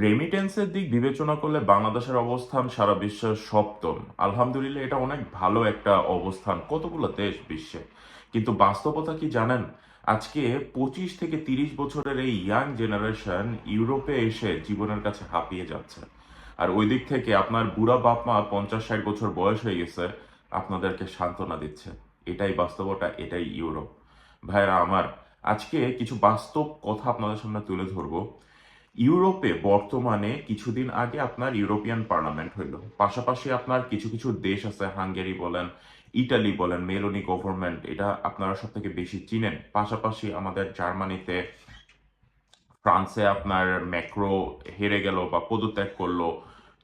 রেমিটেন্সের দিক বিবেচনা করলে বাংলাদেশের অবস্থান সারা বিশ্বের সপ্তম। আলহামদুলিল্লাহ, এটা অনেক ভালো একটা অবস্থান, কতগুলো দেশ বিশ্বে। কিন্তু বাস্তবতা কি জানেন? আজকে পঁচিশ থেকে তিরিশ বছরের এই ইয়াং জেনারেশন ইউরোপে এসে জীবনের কাছে হাঁপিয়ে যাচ্ছে। আর ওই দিক থেকে আপনার বুড়া বাপ মা পঞ্চাশ ষাট বছর বয়স হয়ে গেছে, আপনাদেরকে সান্ত্বনা দিচ্ছে। এটাই বাস্তবতা, এটাই ইউরোপ। ভাইরা আমার, আজকে কিছু বাস্তব কথা আপনাদের সামনে তুলে ধরবো। ইউরোপে বর্তমানে কিছুদিন আগে আপনার ইউরোপিয়ান পার্লামেন্ট হইল। পাশাপাশি আপনার কিছু কিছু দেশ আছে, হাঙ্গেরি বলেন, ইটালি বলেন, মেলোনি গভর্নমেন্ট, এটা আপনারা সব থেকে বেশি চিনেন। পাশাপাশি আমাদের জার্মানিতে ফ্রান্সে আপনার ম্যাক্রো হেরে গেল বা পদত্যাগ করল।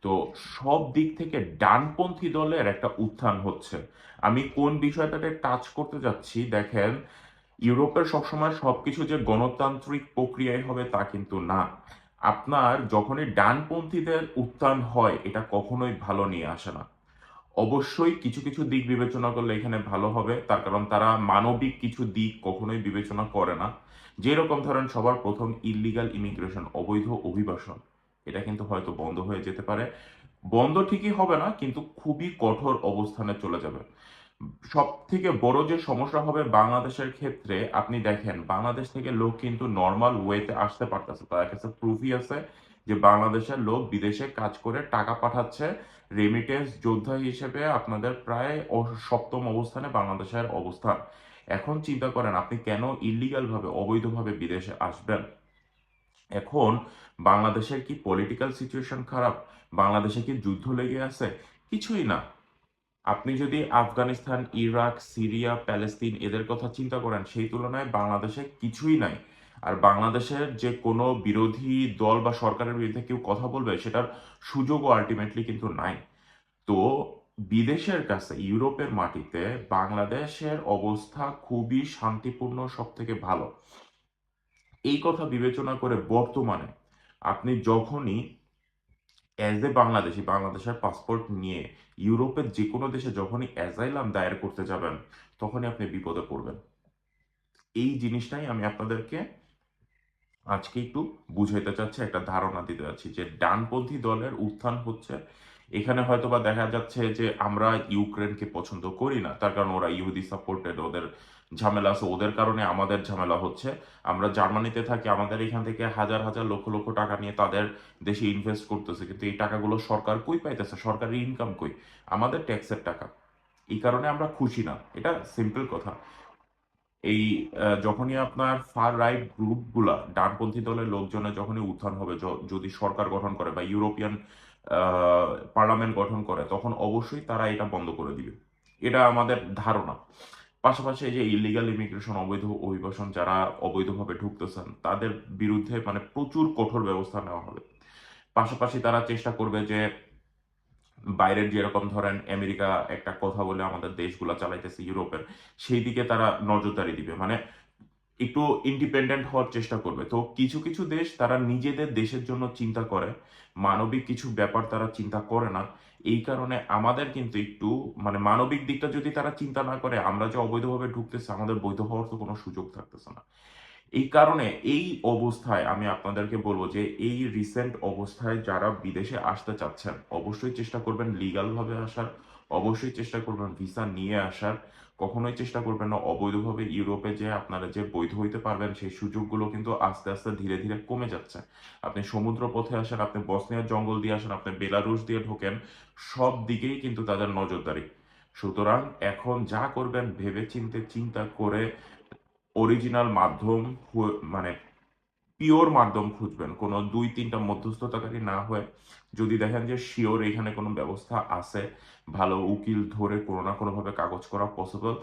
তো সব দিক থেকে ডানপন্থী দলের একটা উত্থান হচ্ছে। আমি কোন বিষয়টাতে টাচ করতে যাচ্ছি, দেখেন ইউরোপের সবসময় সবকিছু যে গণতান্ত্রিক প্রক্রিয়ায় হবে তা কিন্তু না। আপনার যখনই ডানপন্থীদের উত্থান হয়, এটা কখনোই ভালো নিয়ে আসে না। অবশ্যই কিছু কিছু দিক বিবেচনা করলে এখানে ভালো হবে, তার কারণ তারা মানবিক কিছু দিক কখনোই বিবেচনা করে না। যেরকম ধরেন সবার প্রথম ইলিগাল ইমিগ্রেশন অবৈধ অভিবাসন, এটা কিন্তু হয়তো বন্ধ হয়ে যেতে পারে। বন্ধ ঠিকই হবে না, কিন্তু খুবই কঠোর অবস্থানে চলে যাবে। সব থেকে বড় যে সমস্যা হবে বাংলাদেশের ক্ষেত্রে, আপনি দেখেন, বাংলাদেশ থেকে লোক কিন্তু নর্মাল ওয়েতে আসতে পারতেছে। তার কাছে প্রুফই আছে যে বাংলাদেশের লোক বিদেশে কাজ করে টাকা পাঠাচ্ছে। রেমিটেন্স যোদ্ধা হিসেবে আপনাদের প্রায় সপ্তম অবস্থানে বাংলাদেশের অবস্থান। এখন চিন্তা করেন, আপনি কেন ইলিগাল ভাবে, অবৈধভাবে বিদেশে আসবেন? এখন বাংলাদেশের কি পলিটিক্যাল সিচুয়েশন খারাপ? বাংলাদেশে কি যুদ্ধ লেগে আছে? কিছুই না। আপনি যদি আফগানিস্তান, ইরাক, সিরিয়া, প্যালেস্তিন এদের কথা চিন্তা করেন, সেই তুলনায় বাংলাদেশে কিছুই নাই। আর বাংলাদেশের যে কোনো বিরোধী দল বা সরকারের বিরুদ্ধে কেউ কথা বলবে, সেটার সুযোগও আলটিমেটলি কিন্তু নাই। তো বিদেশের কাছে, ইউরোপের মাটিতে বাংলাদেশের অবস্থা খুবই শান্তিপূর্ণ সব থেকে ভালো। এই কথা বিবেচনা করে বর্তমানে আপনি যখনই অ্যাজ এ বাংলাদেশি, বাংলাদেশের পাসপোর্ট নিয়ে ইউরোপের যে কোনো দেশে যখনই অ্যাজাইলাম দায়ের করতে যাবেন, তখনই আপনি বিপদে পড়বেন। এই জিনিসটাই আমি আপনাদেরকে আজকে একটু বুঝাইতে চাচ্ছি, একটা ধারণা দিতে চাচ্ছি যে ডানপন্থী দলের উত্থান হচ্ছে। এখানে হয়তোবা দেখা যাচ্ছে যে আমরা ইউক্রেনকে পছন্দ করি না, তার কারণ ওরা ইহুদি সাপোর্টেড ওদের ঝামেলা আছে, ওদের কারণে আমাদের ঝামেলা হচ্ছে। আমরা জার্মানিতে থাকি, আমাদের এখান থেকে হাজার হাজার লক্ষ লক্ষ টাকা নিয়ে তাদের দেশে ইনভেস্ট করতেছে। কিন্তু এই টাকাগুলো সরকার কই পাইতেছে? সরকারের ইনকাম কই? আমাদের ট্যাক্সের টাকা। এই কারণে আমরা খুশি না। এটা সিম্পল কথা। এই যখনই আপনার ফার রাইট গ্রুপগুলা ডানপন্থী দলের লোকজনের যখনই উত্থান হবে যদি সরকার গঠন করে বা ইউরোপিয়ান পার্লামেন্ট গঠন করে, তখন অবশ্যই তারা এটা বন্ধ করে দিবে। এটা আমাদের ধারণা। পাশাপাশি এই যে ইলিগাল ইমিগ্রেশন অবৈধ অভিবাসন যারা অবৈধভাবে ঢুকতেছেন, তাদের বিরুদ্ধে মানে প্রচুর কঠোর ব্যবস্থা নেওয়া হবে। পাশাপাশি তারা চেষ্টা করবে যে বাইরের যেরকম ধরেন আমেরিকা একটা কথা বলে আমাদের দেশগুলা চালাইতেছে, ইউরোপের সেই দিকে তারা নজরদারি দিবে। মানে একটু ইন্ডিপেন্ডেন্ট হওয়ার চেষ্টা করবে। তো কিছু কিছু দেশ তারা নিজেদের দেশের জন্য চিন্তা করে, মানবিক কিছু ব্যাপার তারা চিন্তা করে না। এই কারণে আমাদের কিন্তু একটু মানে মানবিক দিকটা যদি তারা চিন্তা না করে, আমরা যে অবৈধভাবে ঢুকতেছে, আমাদের বৈধ হওয়ার তো কোনো সুযোগ থাকতেছে না। এই কারণে এই অবস্থায় আমি আপনাদেরকে বলব যে এই রিসেন্ট অবস্থায় যারা বিদেশে আসতে চাচ্ছেন, অবশ্যই চেষ্টা করবেন লিগাল ভাবে আসার, অবশ্যই চেষ্টা করবেন ভিসা নিয়ে আসার। কখনোই চেষ্টা করবেন না, অবৈধভাবে ইউরোপে যে আপনারা যে বৈধ হইতে পারবেন, সেই সুযোগগুলো কিন্তু আস্তে আস্তে ধীরে ধীরে কমে যাচ্ছে। আপনি সমুদ্র পথে আসেন, আপনি বসনিয়ার জঙ্গল দিয়ে আসেন, আপনি বেলারুশ দিয়ে ঢোকেন, সব দিকেই কিন্তু তাদের নজরদারি। সুতরাং এখন যা করবেন ভেবে চিন্তে চিন্তা করে অরিজিনাল মাধ্যম মানে পিওর মাধ্যম খুঁজবেন। কোনো দুই, তিনটা মধ্যস্থতাকারী না হয়ে যদি দেখেন যে শিওর এখানে কোনো ব্যবস্থা আছে, ভালো উকিল ধরে কোনো না কোনোভাবে কাগজ করা পসিবল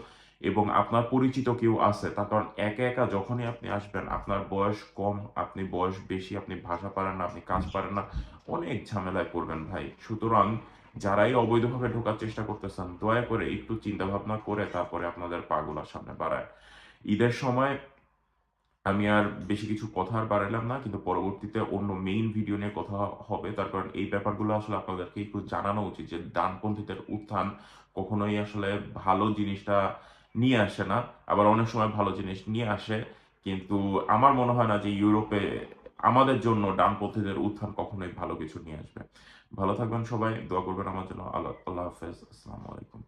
এবং আপনার পরিচিত কেউ আছে, তার কারণ একা একা যখনই আপনি আসবেন, আপনার বয়স কম, আপনি বয়স বেশি, আপনি ভাষা পারেন না, আপনি কাজ পারেন না, অনেক ঝামেলায় পড়বেন ভাই। সুতরাং যারাই অবৈধভাবে ঢোকার চেষ্টা করতেছেন, দয়া করে একটু চিন্তা ভাবনা করে তারপরে আপনাদের পাগুলার সামনে বাড়ায়। ঈদের সময় আমি আর বেশি কিছু কথা আর বাড়ালাম না, কিন্তু পরবর্তীতে অন্য মেইন ভিডিও নিয়ে কথা হবে। তার কারণ এই ব্যাপারগুলো আসলে আপনাদেরকে একটু জানানো উচিত যে ডানপন্থীদের উত্থান কখনোই আসলে ভালো জিনিসটা নিয়ে আসে না। আবার অনেক সময় ভালো জিনিস নিয়ে আসে, কিন্তু আমার মনে হয় না যে ইউরোপে আমাদের জন্য ডানপন্থীদের উত্থান কখনোই ভালো কিছু নিয়ে আসবে। ভালো থাকবেন সবাই, দোয়া করবেন আমার জন্য। আল্লাহ আল্লাহ হাফেজ। আসসালামু আলাইকুম।